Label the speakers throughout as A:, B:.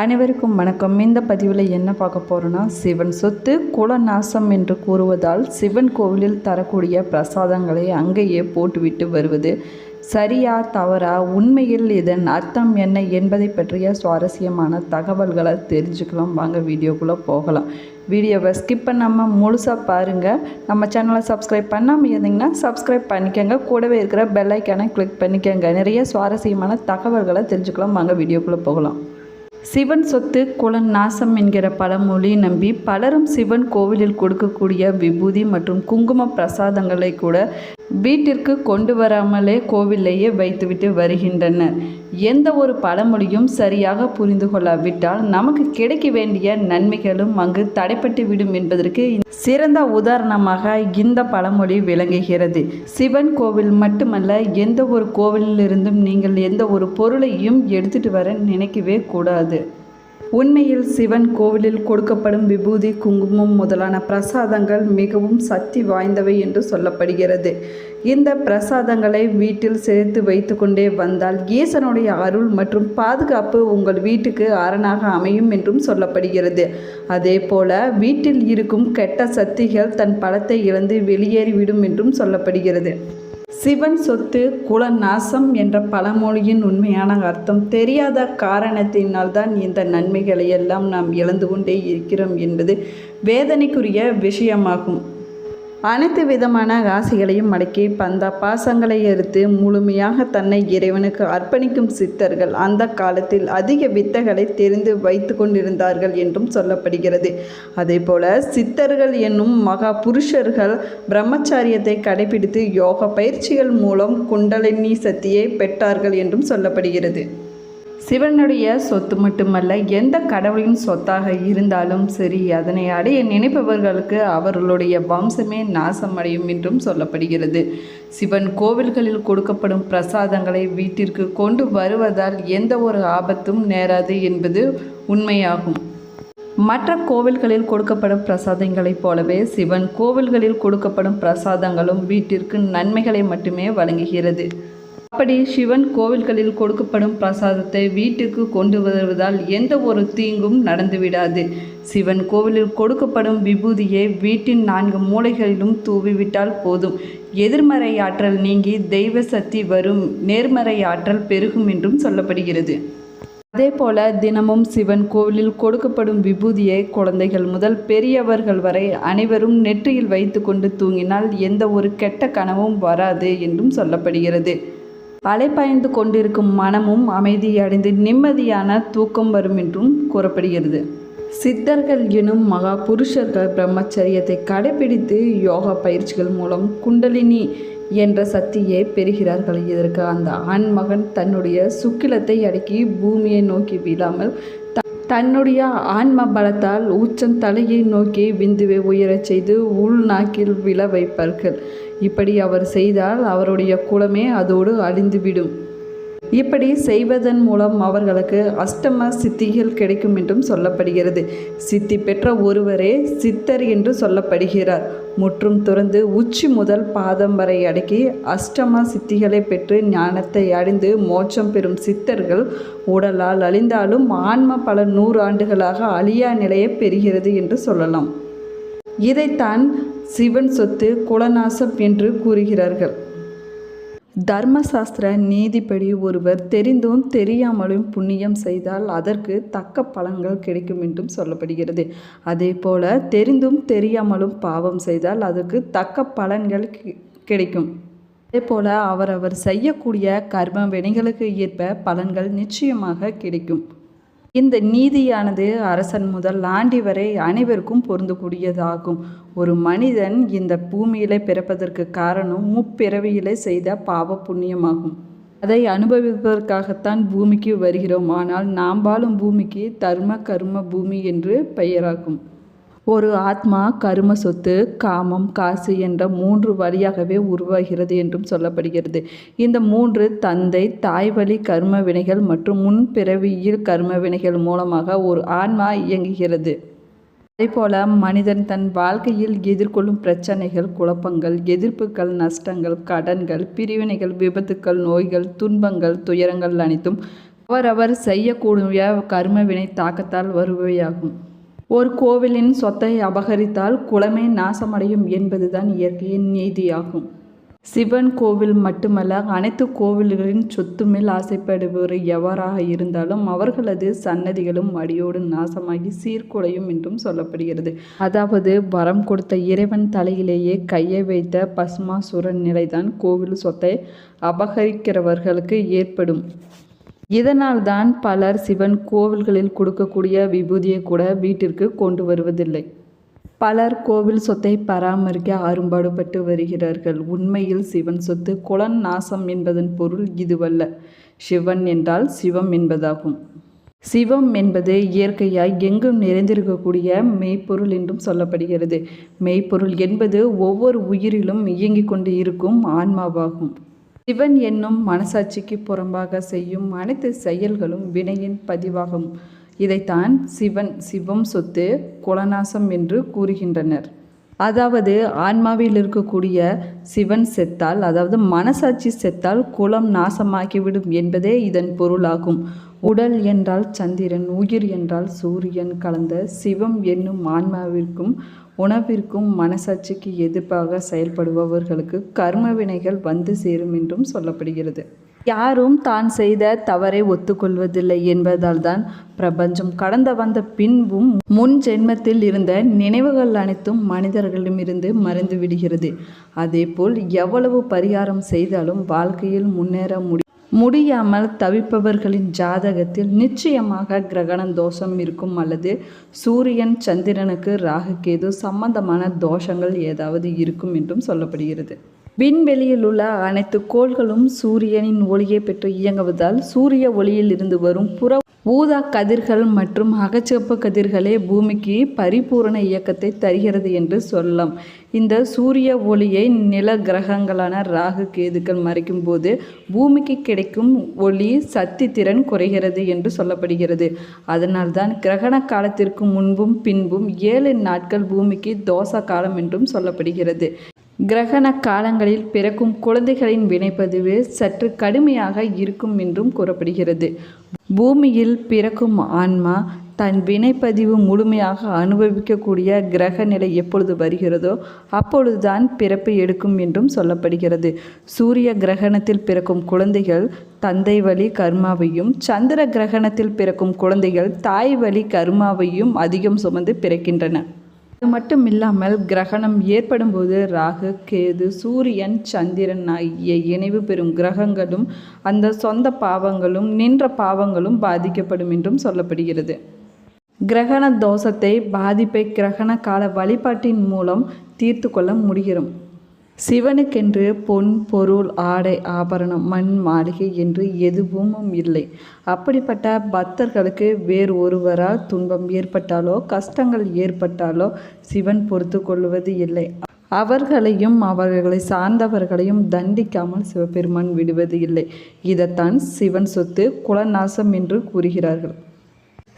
A: அனைவருக்கும் வணக்கம். இந்த பதிவில் என்ன பார்க்க போகிறோன்னா சிவன் சொத்து குலநாசம் என்று கூறுவதால் சிவன் கோவிலில் தரக்கூடிய பிரசாதங்களை அங்கேயே போட்டுவிட்டு வருவது சரியா தவறா உண்மையில் இதன் அர்த்தம் என்ன என்பதை பற்றிய சுவாரஸ்யமான தகவல்களை தெரிஞ்சுக்கலாம். வாங்க வீடியோக்குள்ளே போகலாம். வீடியோவை ஸ்கிப் பண்ணாமல் முழுசாக பாருங்கள் நம்ம சேனலை சப்ஸ்கிரைப் பண்ணாமல் இருந்தீங்கன்னா சப்ஸ்கிரைப் பண்ணிக்கோங்க. கூடவே இருக்கிற பெல்லைக்கானை கிளிக் பண்ணிக்கோங்க. நிறைய சுவாரஸ்யமான தகவல்களை தெரிஞ்சுக்கலாம். வாங்க வீடியோக்குள்ளே போகலாம். சிவன் சொத்து குலன் நாசம் என்கிற பழமொழி நம்பி பலரும் சிவன் கோவிலில் கொடுக்கக்கூடிய விபூதி மற்றும் குங்கும பிரசாதங்களை கூட வீட்டிற்கு கொண்டு வராமலே கோவிலேயே வைத்துவிட்டு வருகின்றனர். எந்த ஒரு பழமொழியும் சரியாக புரிந்து கொள்ளாவிட்டால் நமக்கு கிடைக்க வேண்டிய நன்மைகளும் அங்கு தடைப்பட்டு விடும் என்பதற்கு சிறந்த உதாரணமாக இந்த பழமொழி விளங்குகிறது. சிவன் கோவில் மட்டுமல்ல எந்த ஒரு கோவிலிலிருந்தும் நீங்கள் எந்த ஒரு பொருளையும் எடுத்துட்டு வர நினைக்கவே கூடாது. உண்மையில் சிவன் கோவிலில் கொடுக்கப்படும் விபூதி குங்குமம் முதலான பிரசாதங்கள் மிகவும் சக்தி வாய்ந்தவை என்று சொல்லப்படுகிறது. இந்த பிரசாதங்களை வீட்டில் சேர்த்து வைத்து கொண்டே வந்தால் ஈசனுடைய அருள் மற்றும் பாதுகாப்பு உங்கள் வீட்டுக்கு அரணாக அமையும் என்றும் சொல்லப்படுகிறது. அதே போல வீட்டில் இருக்கும் கெட்ட சக்திகள் தன் பலத்தை இழந்து வெளியேறிவிடும் என்றும் சொல்லப்படுகிறது. சிவன் சொத்து குல நாசம் என்ற பழமொழியின் உண்மையான அர்த்தம் தெரியாத காரணத்தினால்தான் இந்த நன்மைகளை எல்லாம் நாம் இழந்து கொண்டே இருக்கிறோம் என்பது வேதனைக்குரிய விஷயமாகும். அனைத்து விதமான ராசிகளையும் அடக்கி பந்த பாசங்களை எடுத்து முழுமையாக தன்னை இறைவனுக்கு அர்ப்பணிக்கும் சித்தர்கள் அந்த காலத்தில் அதிக வித்தைகளை தெரிந்து வைத்து கொண்டிருந்தார்கள் என்றும் சொல்லப்படுகிறது. அதே போல சித்தர்கள் என்னும் மகா புருஷர்கள் பிரம்மச்சாரியத்தை கடைபிடித்து யோக பயிற்சிகள் மூலம் குண்டலினி சக்தியை பெற்றார்கள் என்றும் சொல்லப்படுகிறது. சிவனுடைய சொத்து மட்டுமல்ல எந்த கடவுளின் சொத்தாக இருந்தாலும் சரி அதனை அடைய நினைப்பவர்களுக்கு அவர்களுடைய வம்சமே நாசமடையும் என்றும் சொல்லப்படுகிறது. சிவன் கோவில்களில் கொடுக்கப்படும் பிரசாதங்களை வீட்டிற்கு கொண்டு வருவதால் எந்த ஒரு ஆபத்தும் நேராது என்பது உண்மையாகும். மற்ற கோவில்களில் கொடுக்கப்படும் பிரசாதங்களைப் போலவே சிவன் கோவில்களில் கொடுக்கப்படும் பிரசாதங்களும் வீட்டிற்கு நன்மைகளை மட்டுமே வழங்குகிறது. அப்படி சிவன் கோவில்களில் கொடுக்கப்படும் பிரசாதத்தை வீட்டுக்கு கொண்டு வருவதால் எந்த ஒரு தீங்கும் நடந்துவிடாது. சிவன் கோவிலில் கொடுக்கப்படும் விபூதியை வீட்டின் நான்கு மூலைகளிலும் தூவிவிட்டால் போதும். எதிர்மறை ஆற்றல் நீங்கி தெய்வ சக்தி வரும் நேர்மறை ஆற்றல் பெருகும் என்றும் சொல்லப்படுகிறது. அதே போல தினமும் சிவன் கோவிலில் கொடுக்கப்படும் விபூதியை குழந்தைகள் முதல் பெரியவர்கள் வரை அனைவரும் நெற்றியில் வைத்துக்கொண்டு தூங்கினால் எந்த ஒரு கெட்ட கனவும் வராது என்றும் சொல்லப்படுகிறது. அலைப்பாய்ந்து கொண்டிருக்கும் மனமும் அமைதியடைந்து நிம்மதியான தூக்கம் வரும் என்றும் கூறப்படுகிறது. சித்தர்கள் எனும் மகா புருஷர்கள் பிரம்மச்சரியத்தை கடைபிடித்து யோகா பயிற்சிகள் மூலம் குண்டலினி என்ற சக்தியை பெறுகிறார்கள். இதற்கு அந்த ஆண்மகன் தன்னுடைய சுக்கிலத்தை அடக்கி பூமியை நோக்கி வீழாமல் தன்னுடைய ஆன்ம பலத்தால் உச்சம் தலையை நோக்கி விந்துவை உயரச் செய்து உள் நாக்கில் விழ வைப்பார்கள். இப்படி அவர் செய்தால் அவருடைய குலமே அதோடு அழிந்துவிடும். இப்படி செய்வதன் மூலம் அவர்களுக்கு அஷ்டம சித்திகள் கிடைக்கும் என்றும் சொல்லப்படுகிறது. சித்தி பெற்ற ஒருவரே சித்தர் என்று சொல்லப்படுகிறார். முற்றும் துறந்து உச்சி முதல் பாதம் வரை அடக்கி அஷ்டம சித்திகளை பெற்று ஞானத்தை அடைந்து மோட்சம் பெறும் சித்தர்கள் உடலால் அழிந்தாலும் ஆன்ம பல நூறு ஆண்டுகளாக அழியா நிலையை பெறுகிறது என்று சொல்லலாம். இதைத்தான் சிவன் சொத்து குலநாசம் என்று கூறுகிறார்கள். தர்மசாஸ்திர நீதிப்படி ஒருவர் தெரிந்தும் தெரியாமலும் புண்ணியம் செய்தால் அதற்கு தக்க பலன்கள் கிடைக்கும் என்றும் சொல்லப்படுகிறது. அதே போல தெரிந்தும் தெரியாமலும் பாவம் செய்தால் அதற்கு தக்க பலன்கள் கிடைக்கும். அதே போல அவரவர் செய்யக்கூடிய கர்ம வினைகளுக்கு ஏற்ப பலன்கள் நிச்சயமாக கிடைக்கும். இந்த நீதியானது அரசன் முதல் ஆண்டி வரை அனைவருக்கும் பொருந்தக்கூடியதாகும். ஒரு மனிதன் இந்த பூமியிலே பிறப்பதற்கு காரணம் முப்பிறவியிலே செய்த பாவ புண்ணியமாகும். அதை அனுபவிப்பதற்காகத்தான் பூமிக்கு வருகிறோம். ஆனால் நாம்பாலும் பூமிக்கு தர்ம கர்ம பூமி என்று பெயராகும். ஒரு ஆத்மா கரும சொத்து காமம் காசு என்ற மூன்று வழியாகவே உருவாகிறது என்றும் சொல்லப்படுகிறது. இந்த மூன்று தந்தை தாய் வழி கர்ம வினைகள் மற்றும் முன்பிறவியில் கர்ம வினைகள் மூலமாக ஒரு ஆன்மா இயங்குகிறது. அதேபோல மனிதன் தன் வாழ்க்கையில் எதிர்கொள்ளும் பிரச்சனைகள் குழப்பங்கள் எதிர்ப்புகள் நஷ்டங்கள் கடன்கள் பிரிவினைகள் விபத்துக்கள் நோய்கள் துன்பங்கள் துயரங்கள் அனைத்தும் அவரவர் செய்யக்கூடிய கர்மவினை தாக்கத்தால் வருபவையாகும். ஒரு கோவிலின் சொத்தை அபகரித்தால் குலமே நாசமடையும் என்பதுதான் இயற்கையின் நீதியாகும். சிவன் கோவில் மட்டுமல்ல அனைத்து கோவில்களின் சொத்து மேல் ஆசைப்படுபவர் எவராக இருந்தாலும் அவர்களது சன்னதிகளும் அடியோடு நாசமாகி சீர்குலையும் என்றும் சொல்லப்படுகிறது. அதாவது வரம் கொடுத்த இறைவன் தலையிலேயே கையை வைத்த பஸ்மாசுரன் நிலைதான் கோவில் சொத்தை அபகரிக்கிறவர்களுக்கு ஏற்படும். இதனால்தான் பலர் சிவன் கோவில்களில் கொடுக்கக்கூடிய விபூதியை கூட வீட்டிற்கு கொண்டு வருவதில்லை. பலர் கோவில் சொத்தை பராமரிக்க அரும்பாடுபட்டு வருகிறார்கள். உண்மையில் சிவன் சொத்து குலன் நாசம் என்பதன் பொருள் இதுவல்ல. சிவன் என்றால் சிவம் என்பதாகும். சிவம் என்பது இயற்கையாய் எங்கும் நிறைந்திருக்கக்கூடிய மெய்ப்பொருள் என்றும் சொல்லப்படுகிறது. மெய்ப்பொருள் என்பது ஒவ்வொரு உயிரிலும் இயங்கிக் கொண்டு இருக்கும் ஆன்மாவாகும். சிவன் என்னும் மனசாட்சிக்கு புறம்பாக செய்யும் அனைத்து செயல்களும் வினையின் பதிவாகும். இதைத்தான் சிவன் சிவம் சொத்து குலநாசம் என்று கூறுகின்றனர். அதாவது ஆன்மாவில் இருக்கக்கூடிய சிவன் செத்தால் அதாவது மனசாட்சி செத்தால் குலம் நாசமாகிவிடும் என்பதே இதன் பொருளாகும். உடல் என்றால் சந்திரன் உயிர் என்றால் சூரியன் கலந்த சிவம் என்னும் ஆன்மாவிற்கும் உணவிற்கும் மனசாட்சிக்கு எதிர்ப்பாக செயல்படுபவர்களுக்கு கர்ம வினைகள் வந்து சேரும் என்றும் சொல்லப்படுகிறது. யாரும் தான் செய்த தவறை ஒத்துக்கொள்வதில்லை என்பதால் தான் பிரபஞ்சம் கடந்த வந்த பின்பும் முன் ஜென்மத்தில் இருந்த நினைவுகள் அனைத்தும் மனிதர்களிடமிருந்து மறைந்து விடுகிறது அதேபோல் எவ்வளவு பரிகாரம் செய்தாலும் வாழ்க்கையில் முன்னேற முடி முடியாமல் தவிப்பவர்களின் ஜாதகத்தில் நிச்சயமாக கிரகணம் தோஷம் இருக்கும் அல்லது சூரியன் சந்திரனுக்கு ராகுகேது சம்பந்தமான தோஷங்கள் ஏதாவது இருக்கும் என்றும் சொல்லப்படுகிறது. விண்வெளியில் உள்ள அனைத்து கோள்களும் சூரியனின் ஒளியை பெற்று இயங்குவதால் சூரிய ஒளியில் இருந்து வரும் புற ஊதா கதிர்கள் மற்றும் அகச்சிவப்பு கதிர்களே பூமிக்கு பரிபூரண இயக்கத்தை தருகிறது என்று சொல்லலாம். இந்த சூரிய ஒளியை நில கிரகங்களான ராகு கேதுக்கள் மறைக்கும் போது பூமிக்கு கிடைக்கும் ஒளி சக்தி திறன் குறைகிறது என்று சொல்லப்படுகிறது. அதனால்தான் கிரகண காலத்திற்கு முன்பும் பின்பும் ஏழு நாட்கள் பூமிக்கு தோச காலம் என்றும் சொல்லப்படுகிறது. கிரகண காலங்களில் பிறக்கும் குழந்தைகளின் வினைப்பதிவு சற்று கடுமையாக இருக்கும் என்றும் கூறப்படுகிறது. பூமியில் பிறக்கும் ஆன்மா தன் வினைப்பதிவு முழுமையாக அனுபவிக்கக்கூடிய கிரக நிலை எப்பொழுது வருகிறதோ அப்பொழுதுதான் பிறப்பு எடுக்கும் என்றும் சொல்லப்படுகிறது. சூரிய கிரகணத்தில் பிறக்கும் குழந்தைகள் தந்தை வழி கர்மாவையும் சந்திர கிரகணத்தில் பிறக்கும் குழந்தைகள் தாய் வழி கர்மாவையும் அதிகம் சுமந்து பிறக்கின்றன. அது மட்டும் இல்லாமல் கிரகணம் ஏற்படும் போது ராகு கேது சூரியன் சந்திரன் ஆகிய இணைவு பெறும் கிரகங்களும் அந்த சொந்த பாவங்களும் நின்ற பாவங்களும் பாதிக்கப்படும் என்றும் சொல்லப்படுகிறது. கிரகண தோஷத்தை பாதிப்பை கிரகண கால வழிபாட்டின் மூலம் தீர்த்து கொள்ள முடிகிறோம் சிவனுக்கென்று பொன் பொருள் ஆடை ஆபரணம் மண் மாளிகை என்று எதுவும் இல்லை. அப்படிப்பட்ட பக்தர்களுக்கு வேறு ஒருவரால் துன்பம் ஏற்பட்டாலோ கஷ்டங்கள் ஏற்பட்டாலோ சிவன் பொறுத்து கொள்வது இல்லை. அவர்களையும் அவர்களை சார்ந்தவர்களையும் தண்டிக்காமல் சிவபெருமான் விடுவது இல்லை. இதைத்தான் சிவன் சொத்து குலநாசம் என்று கூறுகிறார்கள்.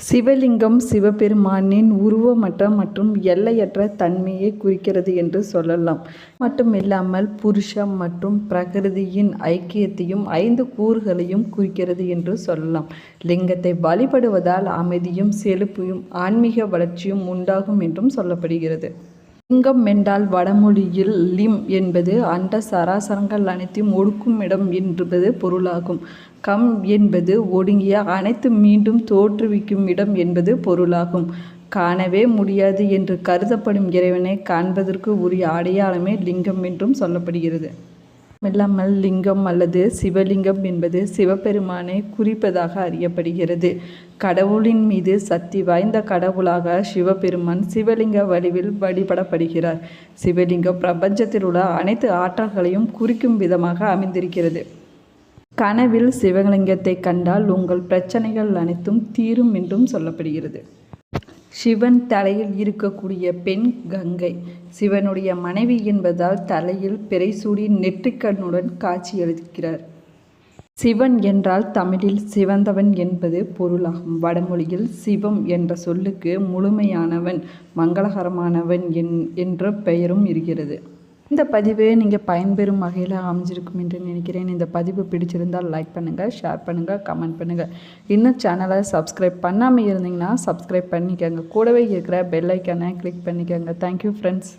A: சிவலிங்கம் சிவபெருமானின் உருவமற்ற மற்றும் எல்லையற்ற தன்மையை குறிக்கிறது என்று சொல்லலாம். மட்டுமில்லாமல் புருஷம் மற்றும் பிரகிருதியின் ஐக்கியத்தையும் ஐந்து கூறுகளையும் குறிக்கிறது என்று சொல்லலாம். லிங்கத்தை வழிபடுவதால் அமைதியும் செழிப்பையும் ஆன்மீக வளர்ச்சியும் உண்டாகும் என்றும் சொல்லப்படுகிறது. லிங்கம் என்றால் வடமொழியில் லிம் என்பது அண்ட சராசரங்கள் அனைத்தையும் ஒடுக்கும் இடம் என்பது பொருளாகும். கம் என்பது ஒடுங்கிய அனைத்து மீண்டும் தோற்றுவிக்கும் இடம் என்பது பொருளாகும். காணவே முடியாது என்று கருதப்படும் இறைவனை காண்பதற்கு உரிய அடையாளமே லிங்கம் என்றும் சொல்லப்படுகிறது. இல்லாமல் லிங்கம் அல்லது சிவலிங்கம் என்பது சிவபெருமானை குறிப்பதாக அறியப்படுகிறது. கடவுளின் மீது சக்தி வாய்ந்த கடவுளாக சிவபெருமான் சிவலிங்க வடிவில் வழிபடப்படுகிறார். சிவலிங்கம் பிரபஞ்சத்தில் உள்ள அனைத்து ஆற்றல்களையும் குறிக்கும் விதமாக அமைந்திருக்கிறது. கனவில் சிவலிங்கத்தை கண்டால் உங்கள் பிரச்சனைகள் அனைத்தும் தீரும் என்றும் சொல்லப்படுகிறது. சிவன் தலையில் இருக்கக்கூடிய பெண் கங்கை. சிவனுடைய மனைவி என்பதால் தலையில் பிறைசூடி நெற்றிக்கண்ணுடன் காட்சியளிக்கிறார். சிவன் என்றால் தமிழில் சிவந்தவன் என்பது பொருளாகும். வடமொழியில் சிவம் என்ற சொல்லுக்கு முழுமையானவன் மங்களகரமானவன் என் என்ற பெயரும் இருக்கிறது. இந்த பதிவு நீங்கள் பயன்பெறும் வகையில் அமைஞ்சிருக்கும் என்று நினைக்கிறேன். இந்த பதிவு பிடிச்சிருந்தால் லைக் பண்ணுங்கள் ஷேர் பண்ணுங்கள் கமெண்ட் பண்ணுங்கள் இன்னும் சேனலை சப்ஸ்கிரைப் பண்ணாமல் இருந்தீங்கன்னா சப்ஸ்கிரைப் பண்ணிக்கோங்க. கூடவே இருக்கிற பெல் ஐக்கானை கிளிக் பண்ணிக்கோங்க. Thank you friends